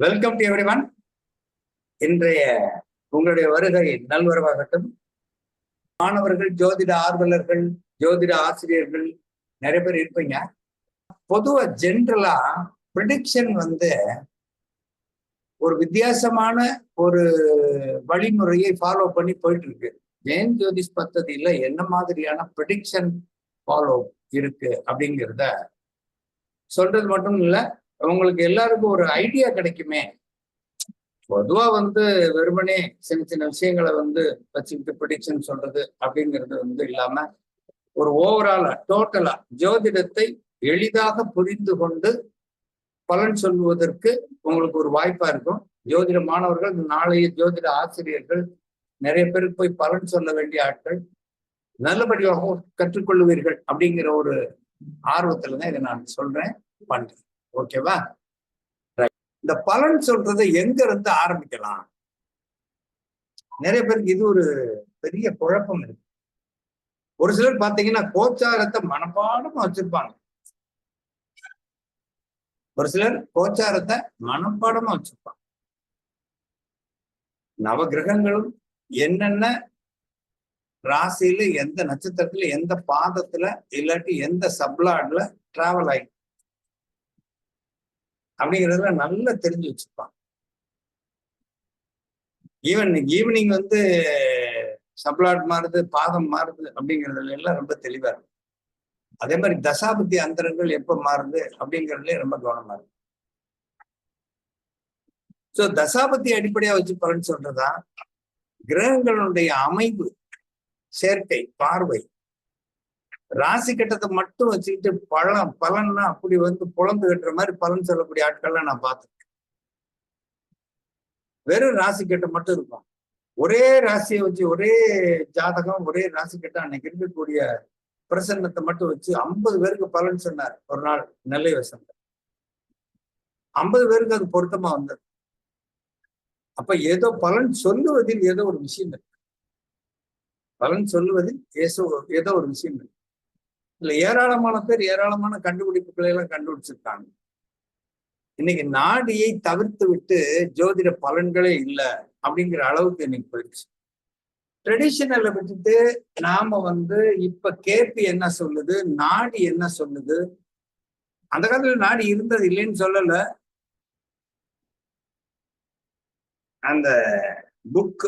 Welcome to everyone இன்றைய உங்களுடைய வருகை நல்வரவாகட்டும். மாணவர்கள் ஜோதிட ஆர்வலர்கள் ஜோதிட ஆசிரியர்கள் நிறைய பேர் இருப்பீங்க. பொதுவா ஜென்ரலா ப்ரிடிக்ஷன் வந்து ஒரு வித்தியாசமான ஒரு வழிமுறையை ஃபாலோ பண்ணி போயிட்டு இருக்கு ஜெயின் ஜோதிஷ் பத்ததியில என்ன மாதிரியான ப்ரிடிக்ஷன் ஃபாலோ இருக்கு அப்படிங்கிறத சொல்றது மட்டும் இல்லை உங்களுக்கு எல்லாருக்கும் ஒரு ஐடியா கிடைக்குமே. பொதுவா வந்து வெறுமனே சின்ன சின்ன விஷயங்களை வந்து வச்சுக்கிட்டு பிடிச்சுன்னு சொல்றது அப்படிங்கிறது வந்து இல்லாம ஒரு ஓவராலா டோட்டலா ஜோதிடத்தை எளிதாக புரிந்து கொண்டு பலன் சொல்வதற்கு உங்களுக்கு ஒரு வாய்ப்பா இருக்கும். ஜோதிட மாணவர்கள் நாளைய ஜோதிட ஆசிரியர்கள் நிறைய பேருக்கு போய் பலன் சொல்ல வேண்டிய ஆட்கள் நல்லபடியாக கற்றுக்கொள்ளுவீர்கள் அப்படிங்கிற ஒரு ஆர்வத்துல தான் இதை நான் சொல்றேன். பண்றேன் ஓகேவா இந்த பலன் சொல்றதை எங்க இருந்து ஆரம்பிக்கலாம்? நிறைய பேருக்கு இது ஒரு பெரிய குழப்பம் இருக்கு. ஒரு சிலர் பாத்தீங்கன்னா கோச்சாரத்தை மனப்பாடமா வச்சிருப்பாங்க. ஒரு சிலர் கோச்சாரத்தை மனப்பாடமா வச்சிருப்பாங்க. நவ கிரகங்களும் என்னென்ன ராசியில எந்த நட்சத்திரத்துல எந்த பாதத்துல இல்லாட்டி எந்த சப்ளாட்ல டிராவல் ஆகி அப்படிங்கிறதுல நல்லா தெரிஞ்சு வச்சிருப்பாங்க. ஈவன் ஈவினிங் வந்து சப்ளாட் மாறுது பாதம் மாறுது அப்படிங்கிறதுல எல்லாம் ரொம்ப தெளிவா இருக்கும் அதே மாதிரி தசாபதி அந்தரங்கள் எப்ப மாறுது அப்படிங்கிறதுல ரொம்ப கவனமா இருக்கு. சோ தசாபதி அடிப்படையா வச்சு பலன் சொல்றதா கிரகங்களுடைய அமைவு சேர்க்கை பார்வை ராசி கட்டத்தை மட்டும் வச்சுக்கிட்டு பழம் பலன்னா அப்படி வந்து புலந்து கட்டுற மாதிரி பலன் சொல்லக்கூடிய ஆட்கள்லாம் நான் பார்த்துருக்கேன். வெறும் ராசி கட்டம் மட்டும் இருக்கும். ஒரே ராசியை வச்சு ஒரே ஜாதகம் ஒரே ராசி கட்டம் அன்னைக்கு இருக்கக்கூடிய பிரசன்னத்தை மட்டும் வச்சு ஐம்பது பேருக்கு பலன் சொன்னார் ஒரு நாள் நெல்லை வசந்த ஐம்பது பேருக்கு அது பொருத்தமா வந்தது. அப்ப ஏதோ பலன் சொல்லுவதில் ஏதோ ஒரு விஷயம் இருக்கு. பலன் சொல்லுவதில் ஏசோ ஏதோ ஒரு விஷயம் இருக்கு. இதுல ஏராளமான பேர் ஏராளமான கண்டுபிடிப்புகளை எல்லாம் கண்டுபிடிச்சிருக்காங்க. இன்னைக்கு நாடியை தவிர்த்து விட்டு ஜோதிட பலன்களே இல்லை அப்படிங்கிற அளவுக்கு இன்னைக்கு போயிடுச்சு. ட்ரெடிஷனலை விட்டுட்டு நாம வந்து இப்ப கேபி என்ன சொல்லுது நாடி என்ன சொல்லுது? அந்த காலத்துல நாடி இருந்தது இல்லைன்னு சொல்லல. அந்த புக்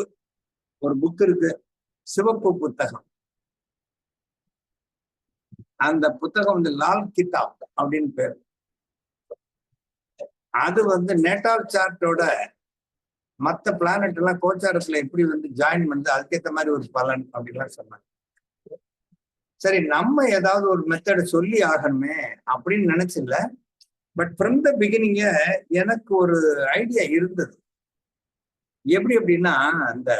ஒரு புக் இருக்கு சிவப்பு புத்தகம். அந்த புத்தகம் வந்து லால் கிதாப் அப்படின்னு பேர். அது வந்து நேட்டால் சார்ட்டோட மற்ற பிளானட் எல்லாம் கோச்சாரத்துல எப்படி வந்து ஜாயின் பண்ணுது அதுக்கேற்ற மாதிரி ஒரு பலன் அப்படின்லாம் சொன்னாங்க. சரி நம்ம ஏதாவது ஒரு மெத்தடை சொல்லி ஆகணுமே அப்படின்னு நினைச்சில்ல. பட் ஃப்ரம் த பிகினிங்க எனக்கு ஒரு ஐடியா இருந்தது. எப்படி அப்படின்னா அந்த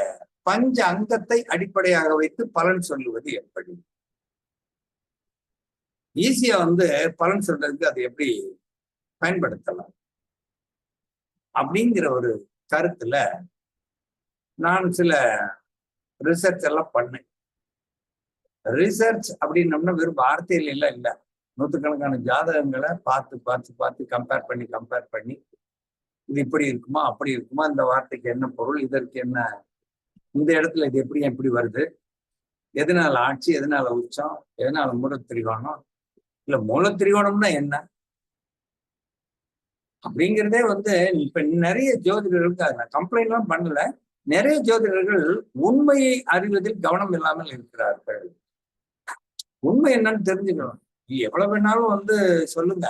பஞ்ச அங்கத்தை அடிப்படையாக வைத்து பலன் சொல்லுவது எப்படி? ஈஸியா வந்து பலன் சொல்றதுக்கு அதை எப்படி பயன்படுத்தலாம்? அப்படிங்கிற ஒரு கருத்துல நான் சில ரிசர்ச் எல்லாம் பண்ணேன். ரிசர்ச் அப்படின்னம்னா வெறும் வார்த்தையில எல்லாம் இல்லை. நூற்றுக்கணக்கான ஜாதகங்களை பார்த்து பார்த்து பார்த்து கம்பேர் பண்ணி கம்பேர் பண்ணி இது இப்படி இருக்குமா அப்படி இருக்குமா இந்த வார்த்தைக்கு என்ன பொருள் இதற்கு என்ன இந்த இடத்துல இது எப்படி எப்படி வருது? எதனால ஆட்சி எதனால உச்சம் எதனால மூட திரிகோணம் இல்ல மூல திரிகோணம்னா என்ன? அப்படிங்கிறதே வந்து இப்ப நிறைய ஜோதிடர்களுக்கு நான் கம்ப்ளைண்ட் எல்லாம் பண்ணல. நிறைய ஜோதிடர்கள் உண்மையை அறிவதில் கவனம் இல்லாமல் இருக்கிறார்கள். உண்மை என்னன்னு தெரிஞ்சுக்கணும். நீ எவ்வளவு வேணாலும் வந்து சொல்லுங்க.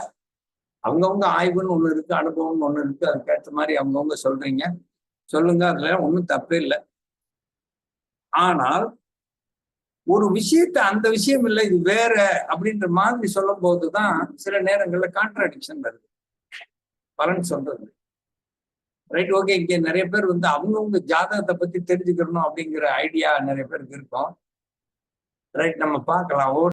அவங்கவுங்க ஆய்வுன்னு ஒண்ணு இருக்கு அனுபவம்னு ஒண்ணு இருக்கு. அதுக்கேற்ற மாதிரி அவங்கவுங்க சொல்றீங்க. சொல்லுங்க அதுல ஒன்றும் தப்பே இல்லை. ஆனால் ஒரு விஷயத்த அந்த விஷயம் இல்லை இது வேற அப்படின்ற மாதிரி சொல்லும் போதுதான் சில நேரங்கள்ல கான்ட்ராடிக்ஷன் வருது. பலன் சொல்றது. ரைட் ஓகே இங்க நிறைய பேர் வந்து அவங்கவுங்க ஜாதகத்தை பத்தி தெரிஞ்சுக்கணும் அப்படிங்கிற ஐடியா நிறைய பேருக்கு இருக்கும். ரைட் நம்ம பார்க்கலாம்.